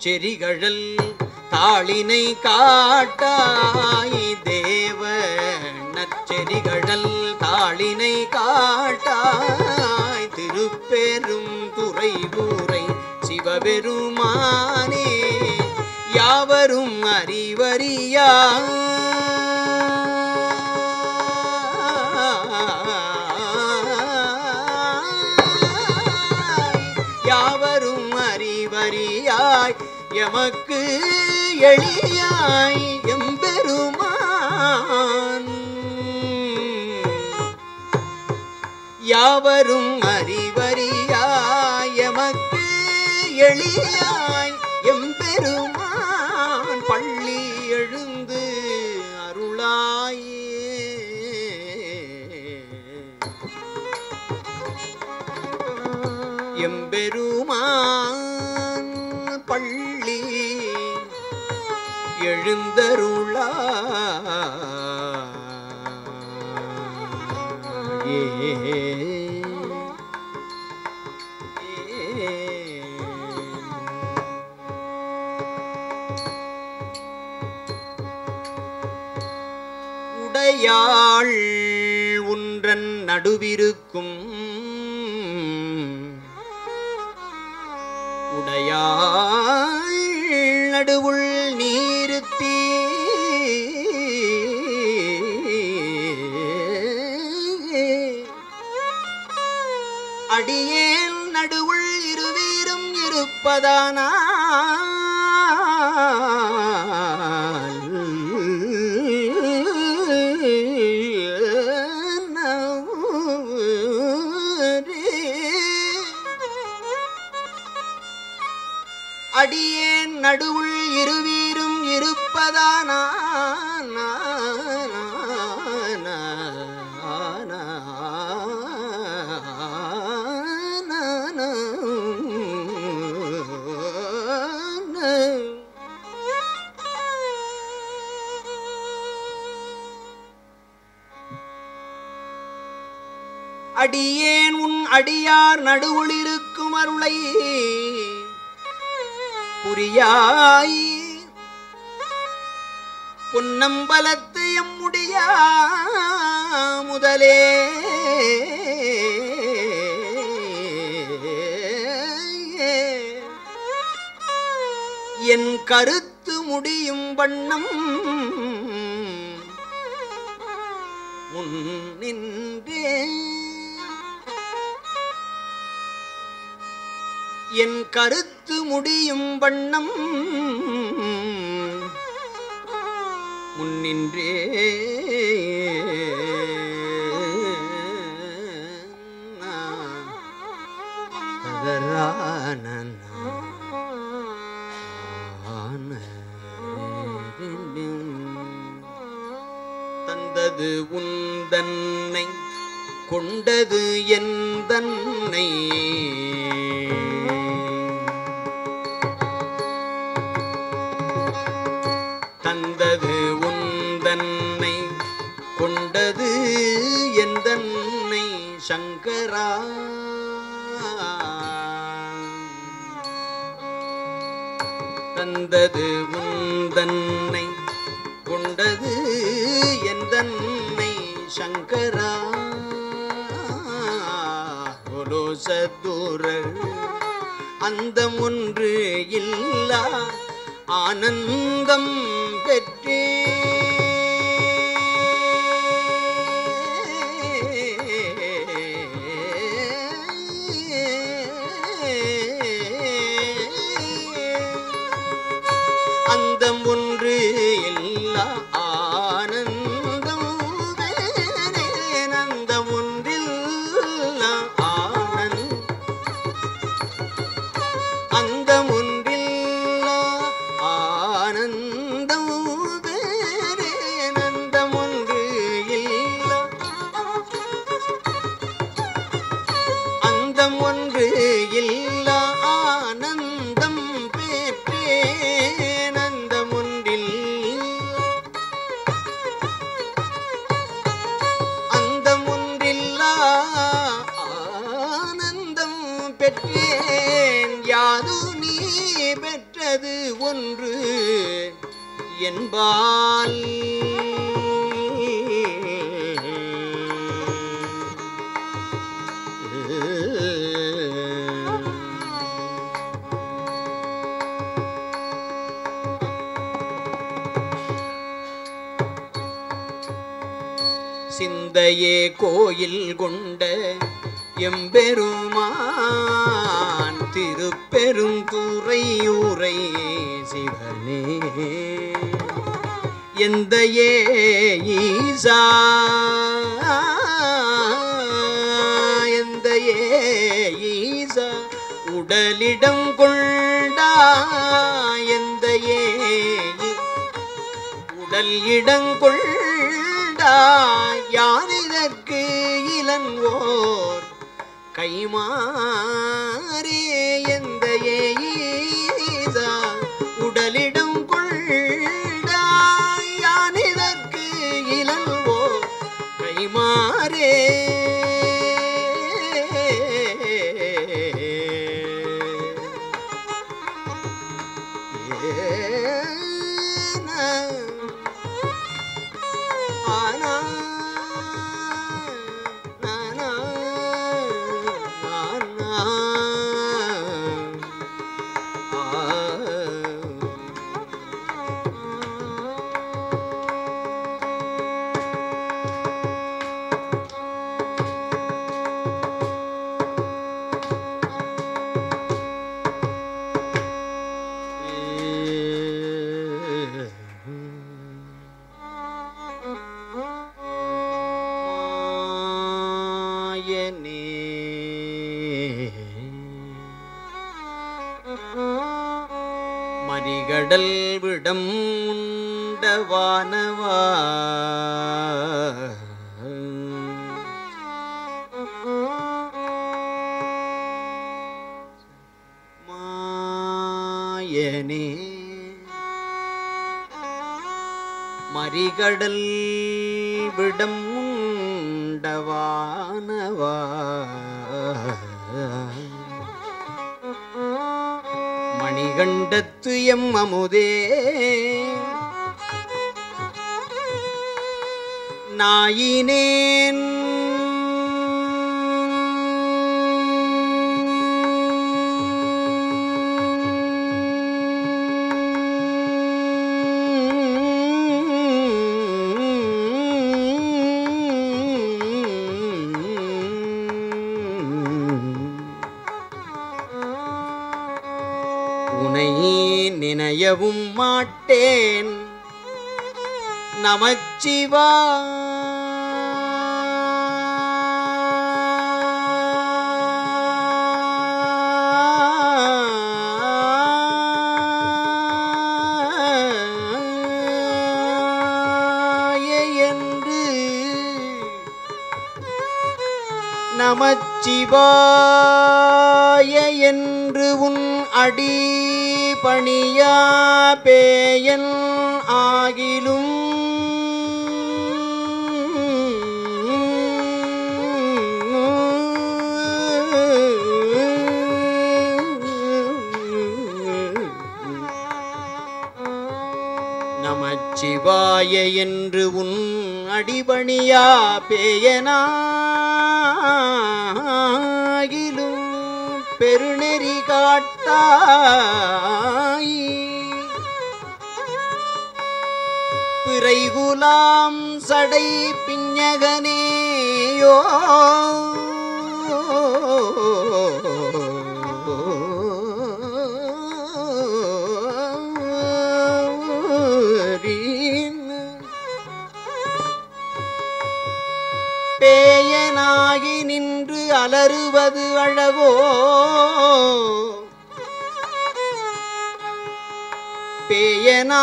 செரிகழல் தாளினை காட்டாய் தேவ நச்செரிகழல் தாளினை காட்டாய் திருப்பெரும் துறைபூரை சிவபெருமானே யாவரும் அறிவறியா எமக்கு எளியாய் எம்பெருமான். யாவரும் அறிவறியாய் எமக்கு எளியாய் உன்றன் நடுவிருக்கும் உடையாள் நடுவுள் நீருத்தீ. அடியேன் நடுவுள் இருவீரும் இருப்பதானா அடியேன் உன் அடியார் நடுவுள் இருக்கும் அருளை. புரியாய். பொன்னம்பலத்து எம்முடியா முதலே. என் கருத்து முடியும் வண்ணம். முன் நின்றேன் என் கருத்து முடியும் வண்ணம். முன்னின்றே தந்தது உந்தன்னை கொண்டது என் தன்னை. தன்னை சங்கரா. தந்தது உந்தன்னை கொண்டது எந்தன்னை சங்கரா. சதுரர் அந்த ஒன்று இல்லா. ஆனந்தம் பெற்ற சிந்தையே கோயில் கொண்ட எம்பெருமான் திருப்பெருந்துறையூரை சிவனே. எந்த ஏ ஈசா எந்த ஏ ஈசா உடலிடம் கொண்டா எந்த ஏ உடல் இடங்கொண்டாய் கைமாறே. கடல் விடம் உண்டவானவா மணிகண்டத்து எம் அமுதே நாயினேன் நமச்சிவா நமச்சிவாய என்று உன் அடி பணியா பேயன் ஆகிலும் வாய என்று உன் அடிபணியா பேயனாகிலும் பெருநெறி காட்டாய். பிறைகுலாம் சடை பிஞகனேயோ அலறுவது அழகோ? பேயனா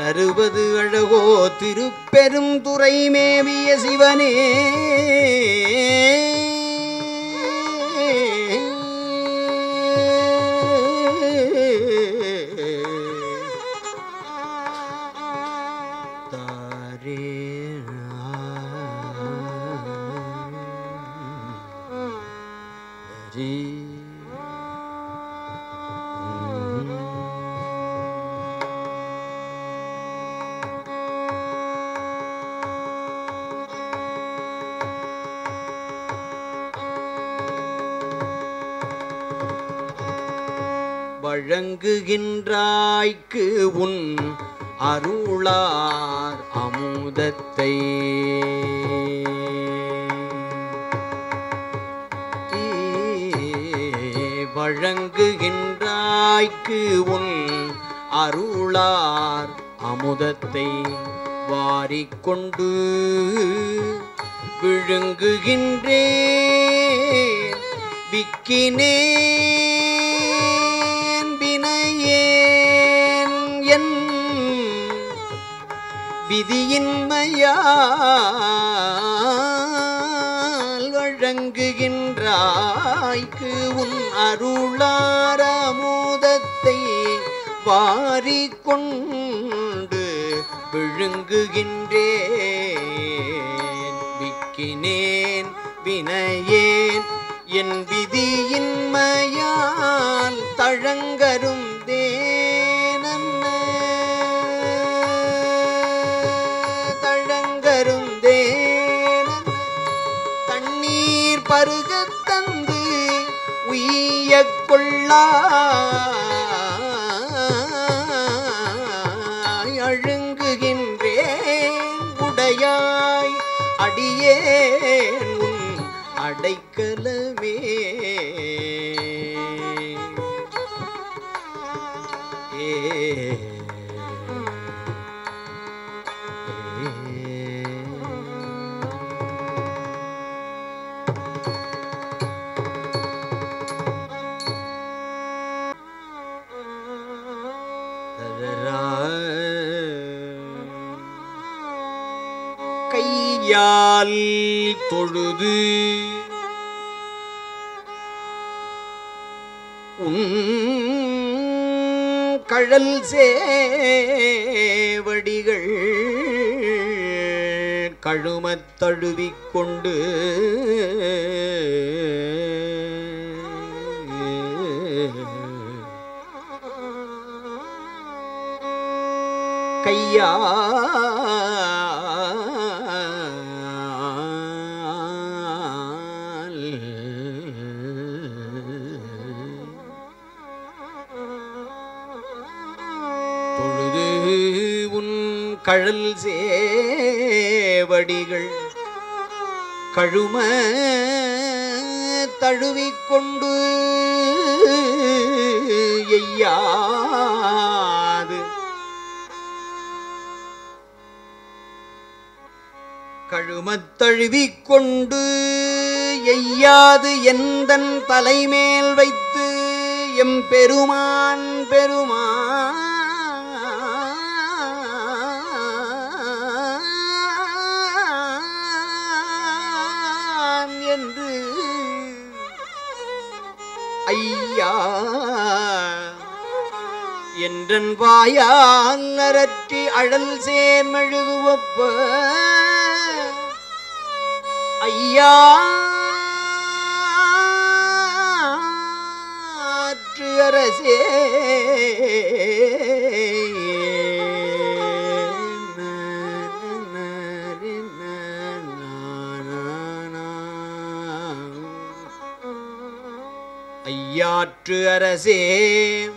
மலருவது அழகோ திருப்பெரும் துறை மேவிய சிவனே. தாரே ஹரி உன் அருளார் அமுதத்தை. வழங்குகின்றாய்க்கு உன் அருளார் அமுதத்தை வாரிக்கொண்டு விழுங்குகின்றே விக்கினே விதியின்மையால் வழங்குகின்றாய்க்கு உன் அருளாரமுதத்தை வாரிக்கொண்டு விழுங்குகின்றேன். விக்கினேன் வினையேன். என் விதியின்மையால் தழங்கரும் பருகத் தந்து உய்ய கொள்ளா கையால் தொழுது. கழல் சேவடிகள் கழுமத் தழுவிக்கொண்டு கையா சேவடிகள் கழும தழுவிக்கொண்டு எய்யாது. கழுமத்தழுவிக்கொண்டு எய்யாது எந்தன் தலைமேல் வைத்து எம் பெருமான் பெருமான் என்றன் வாயால் அரற்றி அழல் சேர்மெழுகுவப்ப ஐயா அரசே. ஐயாற்று அரசே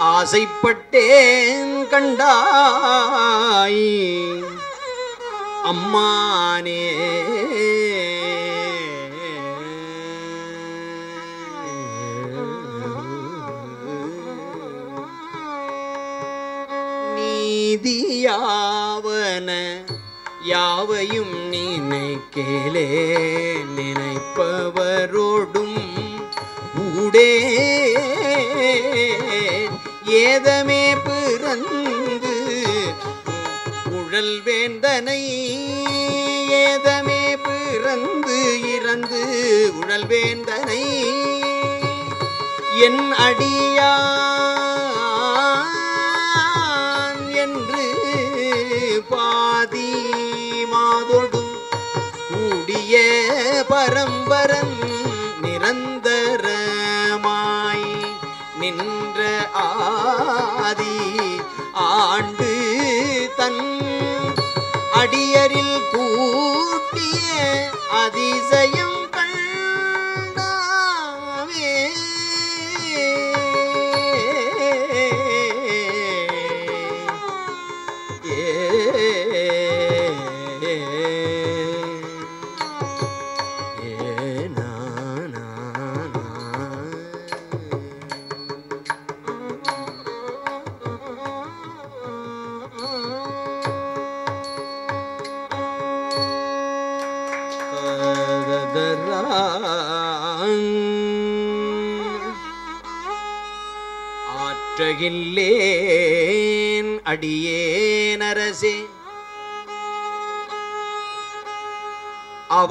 ஆசைப்பட்டேன் கண்டாய். அம்மானே. நீதியாவன யாவையும் நினைக்கலே நினைப்பவரோடு ஊடே ஏதமே பிறந்து உழல் வேந்தனை. ஏதமே பிறந்து இறந்து உழல் வேந்தனை. என் அடியான் என்று பாதி மாதொடும் கூடிய பரம்பரன் ஆதி ஆண்டு தன் அடியரில் கூட்டிய அதிசயம்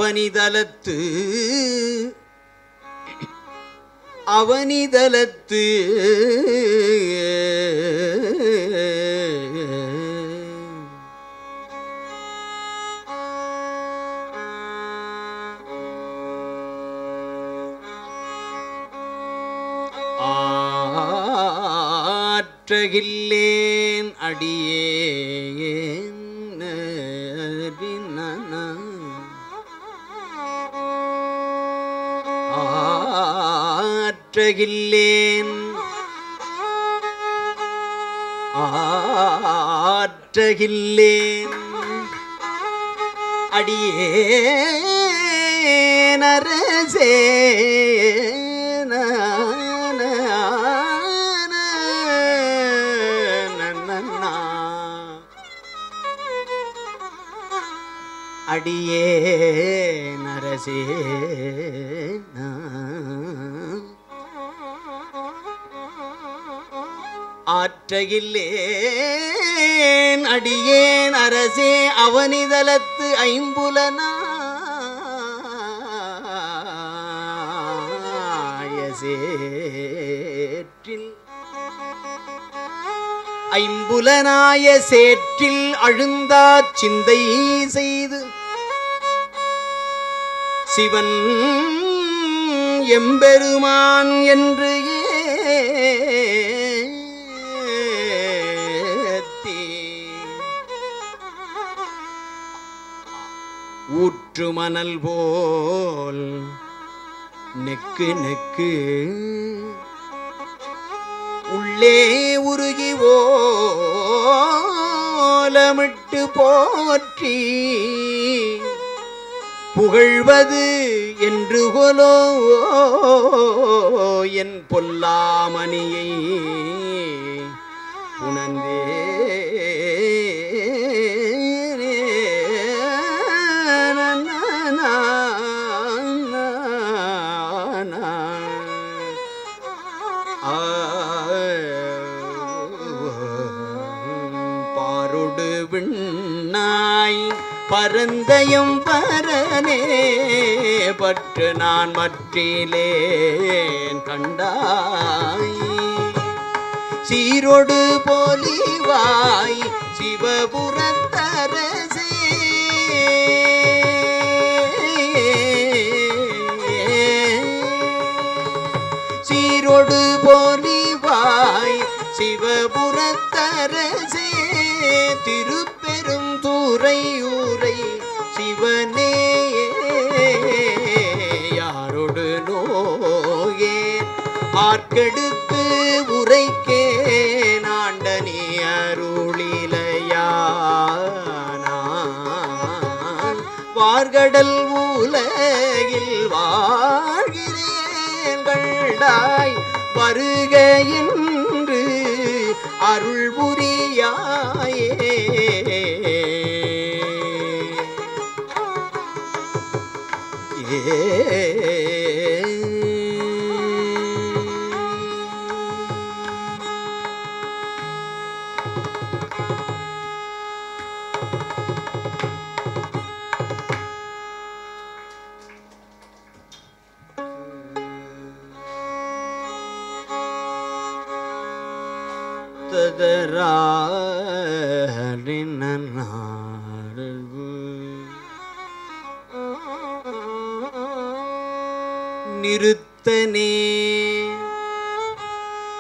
அவனிதலத்து அவனிதலத்து ஆற்றகில்லேன் அடியே ஆற்றகில்லேன். ஆற்றகில்லேன். அடியேனரசே அடியே நரசே ஆற்றகில்லேன் அடியேன் அரசே அவனிதலத்து ஐம்புலனாயசேற்றில் ஐம்புலனாய சேற்றில் அழுந்தா சிந்தை செய்து சிவன் எம்பெருமான் என்று ஏ ஊற்று மணல் போல் நெக்கு நெக்கு உள்ளே உருகி ஓலமிட்டு போற்றி புகழ்வது என்று கொலோ என் பொல்லாமணியை உணர்ந்தே விண்ணாய் பரந்தயம் பரனே பற்று நான் மற்றிலேன் கண்டாய். சீரொடு போலிவாய் சிவபுரத்தரசே. சீரொடு போ ஆர்க்கெடுத்து உரைக்கே நாண்டனி அருளிலையானான். வார்கடல் உலகில் வாழ்கிறேன் கண்டாய் வருக என்று அருள் நிறுத்தனே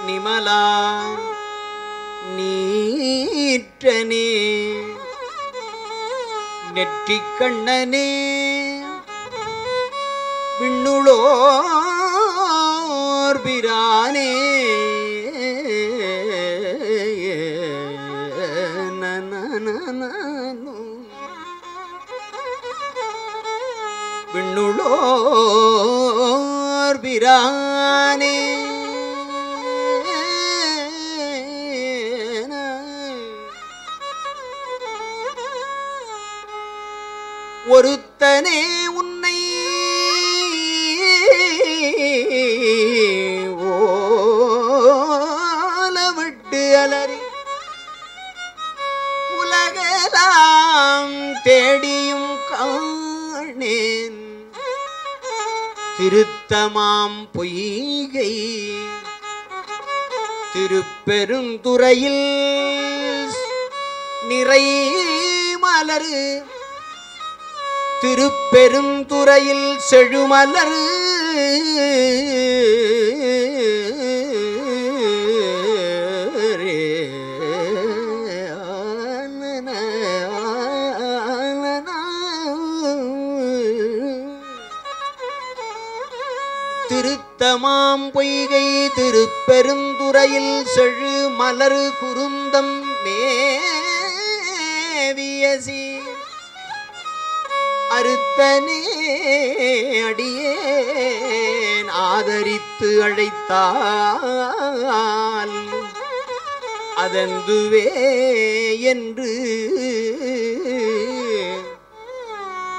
நிமலா நீற்றனே. நெற்றிக் பிரானே ஒருத்தனே திருத்தமாம் பொய்கை. திருப்பெருந்துறையில் நிறை மலரு. திருப்பெருந்துறையில் செழுமலரு. திருத்தமாம் பொய்கை திருப்பெருந்துறையில் செழு மலர் குருந்தம் மேவியசி. அறுத்தனே அடியேன் ஆதரித்து அழைத்தால் அதந்துவே என்று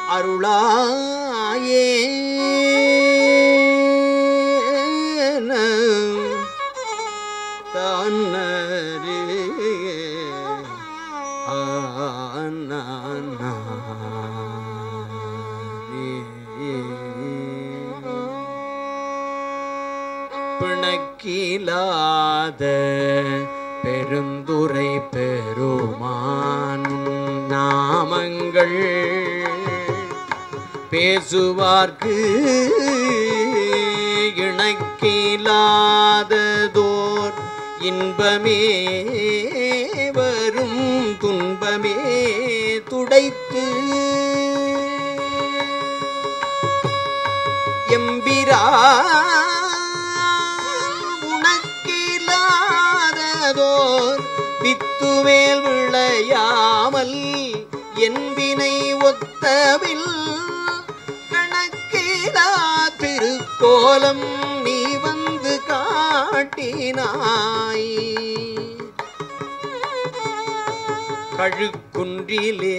அருளா பிணக்கிலாத பெருந்துரை பெருமான் நாமங்கள் பேசுவார்க்கு இணக்கிலாததோர் இன்பமே உனக்கிலாததோர் வித்துமேல் விளையாமல் என்பினை ஒத்தவில் கணக்கிலா திருக்கோலம் நீ வந்து காட்டினாய். கழுக்குன்றிலே